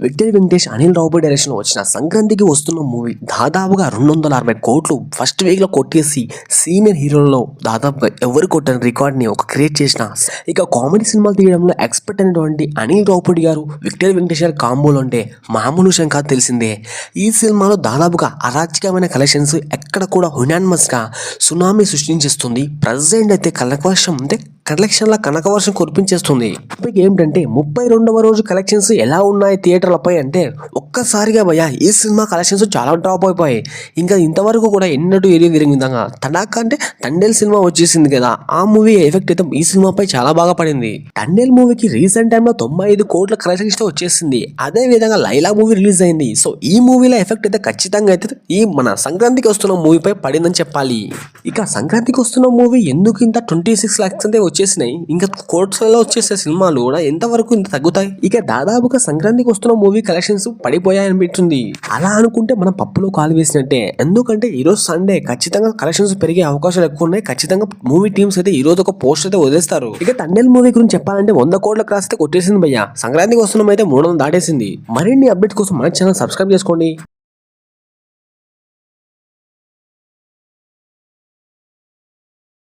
Victory Venkatesh Anil Ravipudi direction వచ్చిన సంక్రాంతికి వస్తున్న మూవీ దాదాపుగా రెండు వందల అరవై కోట్లు ఫస్ట్ వీక్లో కొట్టేసి సీనియర్ హీరోల్లో దాదాపుగా ఎవరు కొట్టని రికార్డ్ని ఒక క్రియేట్ చేసిన ఇక కామెడీ సినిమాలు తీయడంలో ఎక్స్పర్ట్ అయినటువంటి అనిల్ రావుపూడి గారు విక్టరీ వెంకటేష్ గారి కాంబోలు అంటే మామూలు విషయం తెలిసిందే. ఈ సినిమాలో దాదాపుగా అరాచకమైన కలెక్షన్స్ ఎక్కడ కూడా హునాన్మస్గా సునామీ సృష్టించేస్తుంది. ప్రజెంట్ అయితే కలెక్షన్ అంటే కలెక్షన్ల కనకవర్షం కురిపించేస్తుంది. టాపిక్ ఏమిటంటే ముప్పై రెండవ రోజు కలెక్షన్స్ ఎలా ఉన్నాయి థియేటర్లపై అంటే ఒక్కసారిగా భయ ఈ సినిమా కలెక్షన్స్ చాలా డ్రాప్ అయిపోయాయి. ఇంకా ఇంతవరకు కూడా ఎన్నడూ ఏరియా విరిగిన విధంగా తడాక అంటే తండేల్ సినిమా వచ్చేసింది కదా ఆ మూవీ ఎఫెక్ట్ అయితే ఈ సినిమాపై చాలా బాగా పడింది. తండేల్ మూవీకి రీసెంట్ టైంలో తొంభై ఐదు కోట్ల కలెక్షన్స్తో వచ్చేసింది. అదే విధంగా లైలా మూవీ రిలీజ్ అయింది. సో ఈ మూవీలో ఎఫెక్ట్ అయితే ఖచ్చితంగా అయితే ఈ మన సంక్రాంతికి వస్తున్న మూవీపై పడిందని చెప్పాలి. ఇక సంక్రాంతికి వస్తున్న మూవీ ఎందుకు ఇంత ట్వంటీ సిక్స్ లాక్స్ అంటే వచ్చేసినాయి. ఇంకా కోర్ట్స్లలో వచ్చేసే సినిమాలు కూడా ఎంతవరకు ఇంత తగ్గుతాయి? ఇక దాదాపుగా సంక్రాంతికి వస్తున్న మూవీ కలెక్షన్స్ పడిపోయాయి అనిపిస్తుంది అలా అనుకుంటే మనం పప్పులో కాలు వేసినట్టే. ఎందుకంటే ఈరోజు సండే ఖచ్చితంగా కలెక్షన్స్ పెరిగే అవకాశాలు ఎక్కువ ఉన్నాయి. ఖచ్చితంగా మూవీ టీమ్స్ అయితే ఈ రోజు ఒక పోస్ట్ అయితే వదిలేస్తారు. ఇక తండేల్ మూవీ గురించి చెప్పాలంటే వంద కోట్ల క్రాస్ అయితే కొట్టేసింది భయ్య. సంక్రాంతికి వస్తున్నాం అయితే మూడు వందలు దాటేసింది. మరిన్ని అప్డేట్ కోసం మన ఛానల్ సబ్స్క్రైబ్ చేసుకోండి.